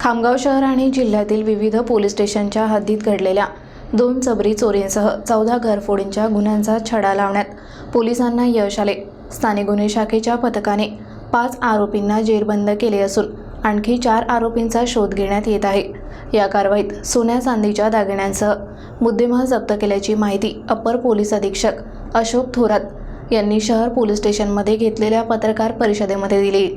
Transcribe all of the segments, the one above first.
खामगाव शहर आणि जिल्ह्यातील विविध पोलीस स्टेशनच्या हद्दीत घडलेल्या दोन चबरी चोरींसह चौदा घरफोडींच्या गुन्ह्यांचा छडा लावण्यात पोलिसांना यश आले. स्थानिक गुन्हे शाखेच्या पथकाने पाच आरोपींना जेरबंद केले असून आणखी चार आरोपींचा शोध घेण्यात येत आहे. या कारवाईत सोन्या चांदीच्या दागिन्यांसह मुद्देमाल जप्त केल्याची माहिती अप्पर पोलीस अधीक्षक अशोक थोरात यांनी शहर पोलीस स्टेशनमध्ये घेतलेल्या पत्रकार परिषदेमध्ये दिली.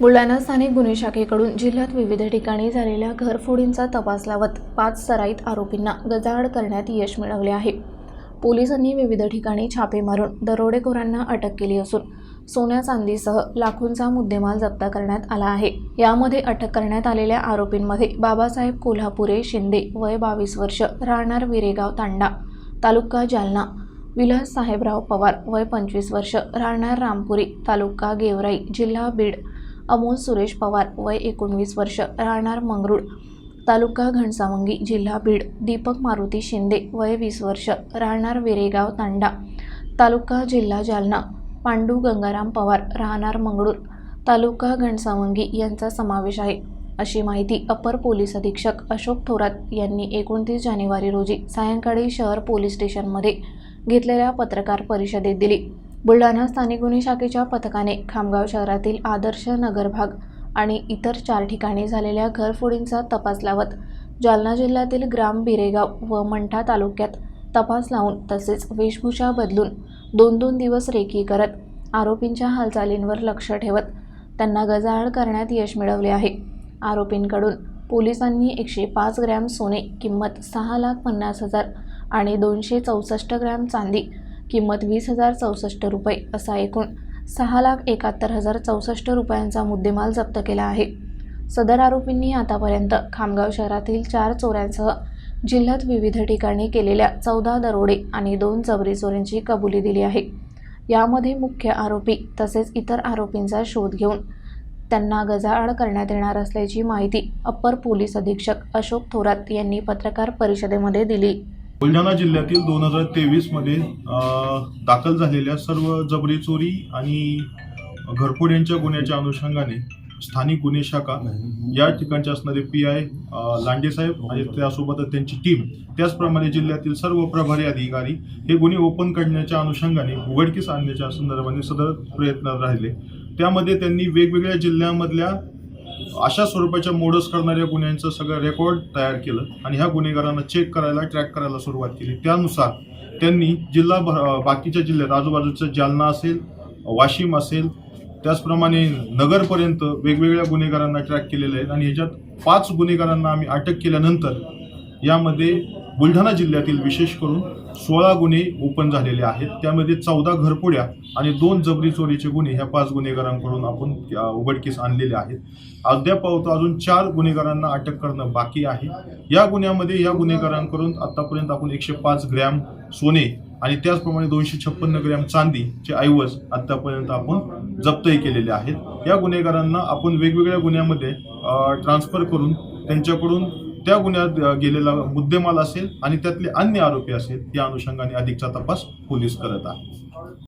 बुलढाणा स्थानिक गुन्हे शाखेकडून जिल्ह्यात विविध ठिकाणी झालेल्या घरफोडींचा तपास लावत पाच सराईत आरोपींना गजाआड करण्यात यश मिळवले आहे. पोलिसांनी विविध ठिकाणी छापे मारून दरोडेखोरांना अटक केली असून सोन्या चांदीसह लाखोंचा मुद्देमाल जप्त करण्यात आला आहे. यामध्ये अटक करण्यात आलेल्या आरोपींमध्ये बाबासाहेब कोल्हापुरे शिंदे वय बावीस वर्ष राहणार विरेगाव तांडा तालुका जालना विलास साहेबराव पवार वय पंचवीस वर्ष राहणार रामपुरी तालुका गेवराई जिल्हा बीड अमोल सुरेश पवार वय एकोणवीस वर्ष राहणार मंगरुळ तालुका घनसावंगी जिल्हा बीड. दीपक मारुती शिंदे वय वीस वर्ष राहणार विरेगाव तांडा तालुका जिल्हा जालना. पांडू गंगाराम पवार राहणार मंगळूर तालुका घनसावंगी यांचा समावेश आहे. अशी माहिती अपर पोलीस अधीक्षक अशोक थोरात यांनी एकोणतीस जानेवारी रोजी सायंकाळी शहर पोलीस स्टेशनमध्ये घेतलेल्या पत्रकार परिषदेत दिली. बुलढाणा स्थानिक गुन्हे शाखेच्या पथकाने खामगाव शहरातील आदर्श नगर भाग आणि इतर चार ठिकाणी झालेल्या घरफोडींचा तपास लावत जालना जिल्ह्यातील ग्राम बिरेगाव व मंठा तालुक्यात तपास लावून तसेच वेशभूषा बदलून दोन दोन दिवस रेकी करत आरोपींच्या हालचालींवर लक्ष ठेवत त्यांना गजाआड करण्यात यश मिळवले आहे. आरोपींकडून पोलिसांनी एकशे पाच ग्रॅम सोने किंमत सहा लाख पन्नास हजार आणि दोनशे चौसष्ट ग्रॅम चांदी किंमत वीस हजार चौसष्ट रुपये असा एकूण सहा लाख एकाहत्तर हजार चौसष्ट रुपयांचा मुद्देमाल जप्त केला आहे. सदर आरोपींनी आतापर्यंत खामगाव शहरातील चार चोऱ्यांसह जिल्ह्यात विविध ठिकाणी केलेल्या चौदा दरोडे आणि दोन जबरी चोरींची कबुली दिली आहे. यामध्ये मुख्य आरोपी तसेच इतर आरोपींचा शोध घेऊन त्यांना गजाआड करण्यात येणार असल्याची माहिती अप्पर पोलीस अधीक्षक अशोक थोरात यांनी पत्रकार परिषदेमध्ये दिली. बुलढाणा जिल्ह्यातील दोन हजार तेवीसमध्ये दाखल झालेल्या सर्व जबरी चोरी आणि घरफोड्यांच्या गुन्ह्याच्या अनुषंगाने स्थानिक गुन्हे शाखा या ठिकाणचे असणारे पी आय लांडेसाहेब आणि त्यासोबतच त्यांची टीम त्याचप्रमाणे जिल्ह्यातील सर्व प्रभारी अधिकारी हे गुन्हे ओपन करण्याच्या अनुषंगाने उघडकीस आणण्याच्या संदर्भाने सदर प्रयत्न राहिले. त्यामध्ये त्यांनी वेगवेगळ्या जिल्ह्यामधल्या अशा स्वरूपाच्या मोडस करणाऱ्या गुन्ह्यांचं सगळं रेकॉर्ड तयार केलं आणि ह्या गुन्हेगारांना चेक करायला ट्रॅक करायला सुरुवात केली. त्यानुसार त्यांनी जिल्हा बाकीच्या जिल्ह्यात आजूबाजूचं जालना असेल वाशिम असेल त्याचप्रमाणे नगरपर्यंत वेगवेगळ्या गुन्हेगारांना ट्रॅक केलेलं आहे. आणि ह्याच्यात पाच गुन्हेगारांना आम्ही अटक केल्यानंतर यामध्ये बुलढाणा जिल्ह्यातील विशेष करून सोळा गुन्हे ओपन झालेले आहेत. त्यामध्ये चौदा घरपुड्या आणि दोन जबरी चोरीचे गुन्हे ह्या पाच गुन्हेगारांकडून आपण उघडकीस आणलेले आहेत. अद्याप अजून चार गुन्हेगारांना अटक करणं बाकी आहे. या गुन्ह्यामध्ये या गुन्हेगारांकडून आतापर्यंत आपण एकशे पाच ग्रॅम सोने आणि त्याचप्रमाणे दोनशे छप्पन्न ग्रॅम चांदीचे ऐवज आतापर्यंत आपण जप्तही केलेले आहेत. या गुन्हेगारांना आपण वेगवेगळ्या गुन्ह्यामध्ये ट्रान्सफर करून त्यांच्याकडून त्या गुन्ह्यात गेलेला मुद्देमाल असेल आणि त्यातले अन्य आरोपी असेल या अनुषंगाने अधिकचा तपास पोलीस करत आहे